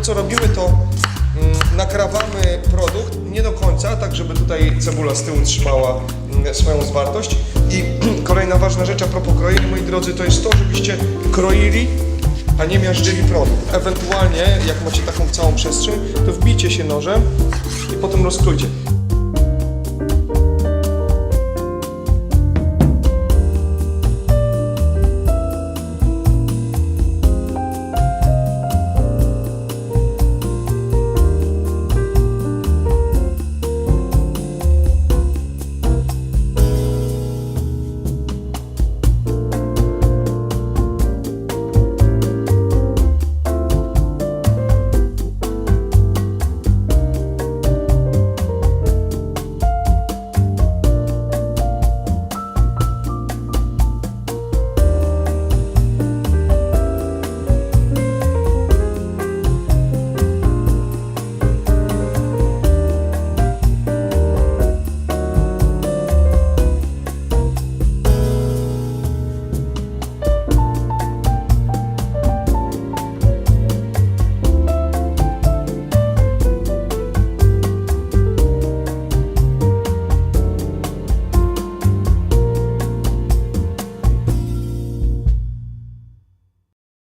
to co robimy to mm, nakrawamy produkt nie do końca, tak żeby tutaj cebula z tyłu trzymała mm, swoją zwartość. I kolejna ważna rzecz a propos krojenia, moi drodzy, to jest to, żebyście kroili a nie miażdżyli produkt. Ewentualnie, jak macie taką całą przestrzeń, to wbijcie się nożem i potem rozkrójcie.